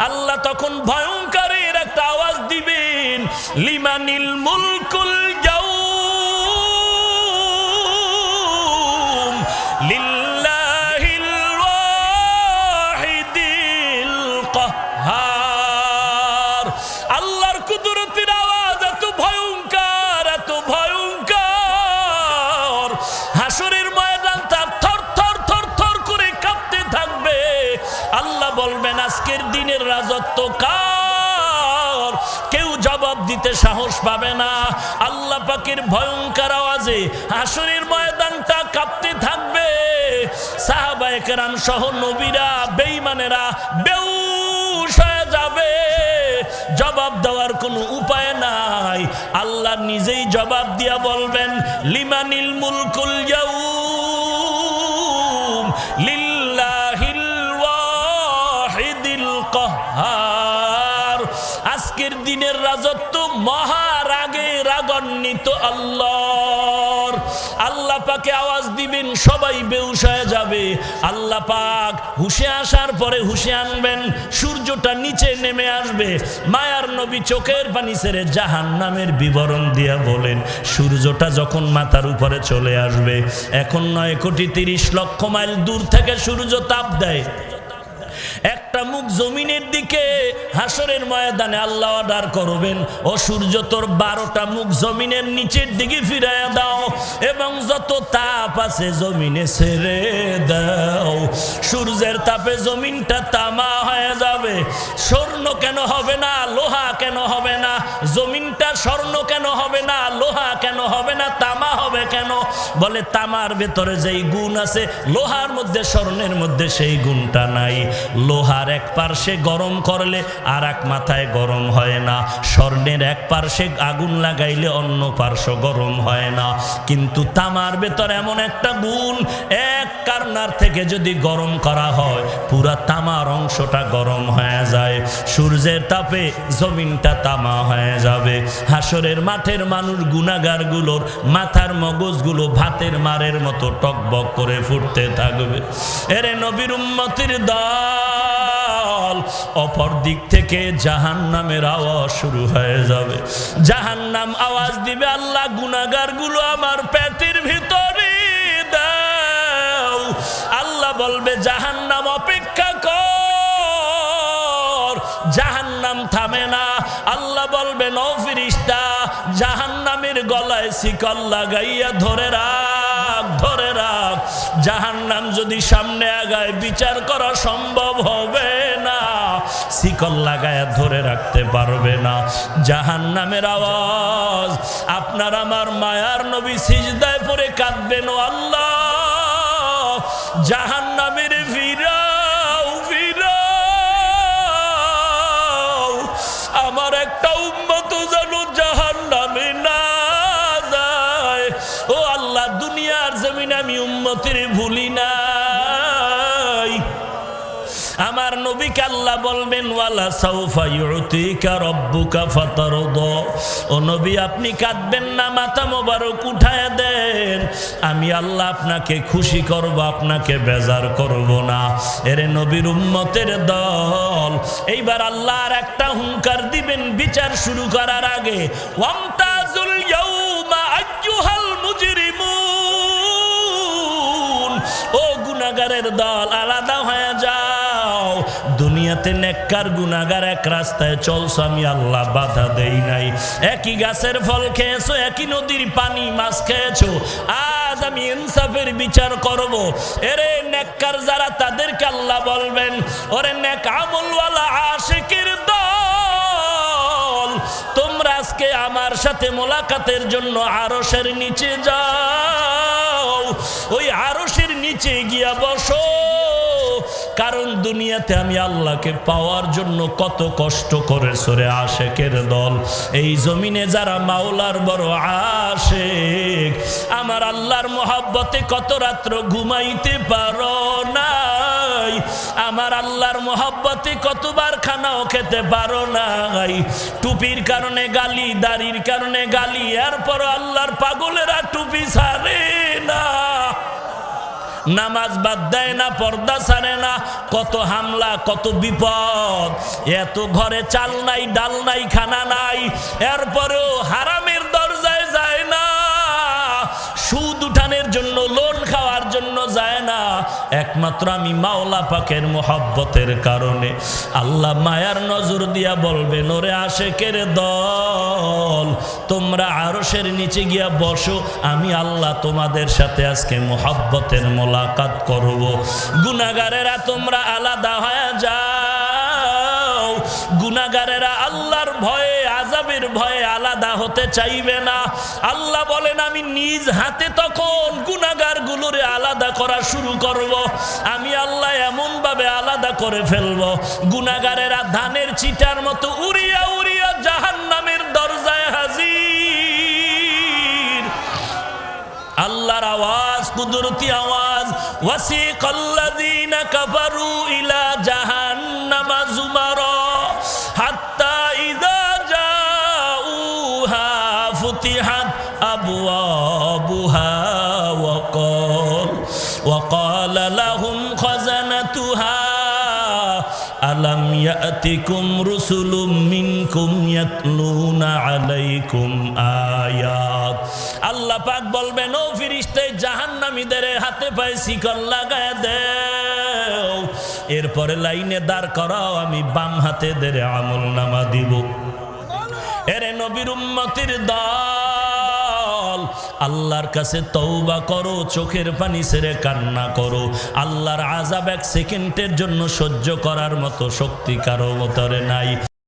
আল্লাহ তখন ভয়ঙ্করের একটা আওয়াজ দিবেন লিমানিল মুলকুল আজকের দিনের রাজত্ব কার? কেউ জবাব দিতে সাহস পাবে না। আল্লাহ পাকের ভয়ঙ্কর আওয়াজে হাসরের ময়দানটা কাঁপতে থাকবে। সাহাবায়ে কেরাম সহ নবীরা হয়ে যাবে। জবাব দেওয়ার কোনো উপায় নাই। আল্লাহ নিজেই জবাব দিয়া বলবেন, লিমানিল মুলকুল ইয়াউম। মহারাগে রাগান্বিত আল্লাহর। আল্লাহ পাকে আওয়াজ দিবেন, সবাই বেউসায় যাবে। আল্লাহ পাক হুশে আসার পরে হুশে আনবেন, সূর্যটা নিচে নেমে আসবে। মায়ার নবী চোখের পানি ছেড়ে জাহান নামের বিবরণ দিয়া বলেন, সূর্যটা যখন মাথার উপরে চলে আসবে, এখন নয় কোটি তিরিশ লক্ষ মাইল দূর থেকে সূর্য তাপ দেয়। একটা মুখ জমিনের দিকে, হাসরের ময়দানে আল্লাহ অর্ডার করবেন। ও সূর্য, তোর বারোটা মুখ জমিনের নিচের দিকে ফিরাইয়া দাও এবং যত তাপ আছে জমিনে ছেড়ে দাও। সূর্যের তাপে জমিনটা তামা হয়ে যাবে স্বর্ণ কেন হবে না, লোহা কেন হবে না? জমিনটা স্বর্ণ কেন হবে না, লোহা কেন হবে না, তামা হবে কেন? বলে তামার ভেতরে যেই গুণ আছে, লোহার মধ্যে, স্বর্ণের মধ্যে সেই গুণটা নাই। লোহার এক পার্শ্বে গরম করলে আর এক মাথায় গরম হয় না। স্বর্ণের এক পার্শ্বে আগুন লাগাইলে অন্য পার্শ্ব গরম হয় না। কিন্তু তামার ভেতর এমন একটা গুণ, এক কারনার থেকে যদি গরম করা হয়, পুরা তামার অংশটা গরম হয়ে যায়। সূর্যের তাপে জমিনটা তামা হয়ে যাবে। হাসরের মাঠের মানুষ গুণাগারগুলোর মাথার মগজগুলো ভাতের মারের মতো টকবক করে ফুটতে থাকবে। এরে নবীর উম্মতির দল, অপর দিক থেকে জাহান নামের আওয়াজ শুরু হয়ে যাবে। জাহান নাম আওয়াজ দিবে, আল্লাহ গুনাগারগুলো আমার পেটের ভিতরে দাও। আল্লাহ বলবে জাহান জাহান নাম থামে না। আল্লাহ বলবেন, ও ফিরিস্তা জাহান নামের গলায় শিকল লাগাইয়া ধরে রাখ ধরে রাখ। জাহান নাম যদি সামনে আগায়, বিচার করা সম্ভব হবে না। শিকল লাগায়া ধরে রাখতে পারবে না। জাহান নামের আওয়াজ, আপনার আমার মায়ার নবী সিজদায় পরে কাঁদবেন ও আল্লাহ। জাহান নামের দুনিয়ার জমিন আমি উম্মতের ভুলি নাই। আমার নবীকে আল্লাহ বলবেন, ওয়ালা সাউফা ইউতিকা রব্বুকা ফাতারদা। ও নবী, আপনি কাঁদবেন না, মাথা মোবারক উঠায় দেন। আমি আল্লাহ আপনাকে খুশি করব, আপনাকে বেজার করব না। এরে নবীর উম্মতের দল। এইবার আল্লাহর একটা হুঙ্কার দিবেন, বিচার শুরু করার আগে ওয়ামতাজুল দল আলাদা হয়ে যাও। দুনিয়াতে নেককার গুনাগার এক রাস্তায় চলছো, আমি আল্লাহ বাধা দেই নাই। একই গাছের ফল খেয়েছো, একই নদীর পানি মাছ খেয়েছো। আজ আমি ইনসাফের বিচার করব। এরে নেককার যারা, তাদেরকে আল্লাহ বলবেন, ওরে নেক আমলওয়ালা আশিকের দল, তোমরা আজকে আমার সাথে মোলাকাতের জন্য আরশের নিচে যাও। ওই আরশের নিচে গিয়া বসো। কারণ দুনিয়াতে আমি আল্লাহকে পাওয়ার জন্য কত কষ্ট করে সরে আশেকের দল। এই জমিনে যারা মাওলার বড় আশেক, আমার আল্লাহর মোহাব্বতে কত রাত্র ঘুমাইতে পারো নাই। আমার আল্লাহর মোহাব্বতে কতবার খানাও খেতে পারো নাই। টুপির কারণে গালি, দাড়ির কারণে গালি এরপর আল্লাহর পাগলেরা টুপি ছাড়ে নামাজ বাদ দেয় না, পর্দা ছাড়ে না, কত হামলা, কত বিপদ। এত ঘরে চাল নাই, ডাল নাই, খানা নাই, এরপরেও হারামের একমাত্র আমি মাওলা পাকের মোহাব্বতের কারণে। আল্লাহ মায়ার নজর দিয়া বলবে বলবেন ওরে আশেকের দল, তোমরা আরশের নিচে গিয়া বসো, আমি আল্লাহ তোমাদের সাথে আজকে মোহাব্বতের মোলাকাত করব। গুনাগারেরা তোমরা আলাদা হয়ে যাও। গুনাগারেরা আল্লাহর ভয়ে আজাবের ভয়ে আলাদা হতে চাইবে না। আল্লাহ বলেন, আমি নিজ হাতে তখন গুনাগার গুলোরে আলাদা করা শুরু করব। আমি আল্লাহ এমন ভাবে আলাদা করে ফেলব। গুনাগারেরা ধানের চিটার মতো উড়িয়া উড়িয়া জাহান নামের দরজায় হাজির। আল্লাহর আওয়াজ, কুদরতি আওয়াজ, ওয়াসিকাল্লাযীনা কাফারু ইলা জাহান্নামা যুমারা হাত্তা ইযা জাউহা ফুতিহাত আবওয়াবুহা ওয়া ক্বাল ওয়া ক্বালা লাহুম খাজানাতুহা ألم يأتكم رسل منكم يتلون عليكم آيات আল্লাহ পাক বলবেন ও ফিরিস্তে জাহান্নামীদের হাতে পায়ে শিকল লাগায় দেও এরপরে লাইনে দাঁড় করাও আমি বাম হাতে দেরে আমল নামা দিব। এরে নবীর উম্মতির দল, আল্লাহর কাছে তৌবা করো, চোখের পানি ছেড়ে কান্না করো। আল্লাহর আজাব এক সেকেন্ডের জন্য সহ্য করার মতো শক্তি কারও মতরে নাই।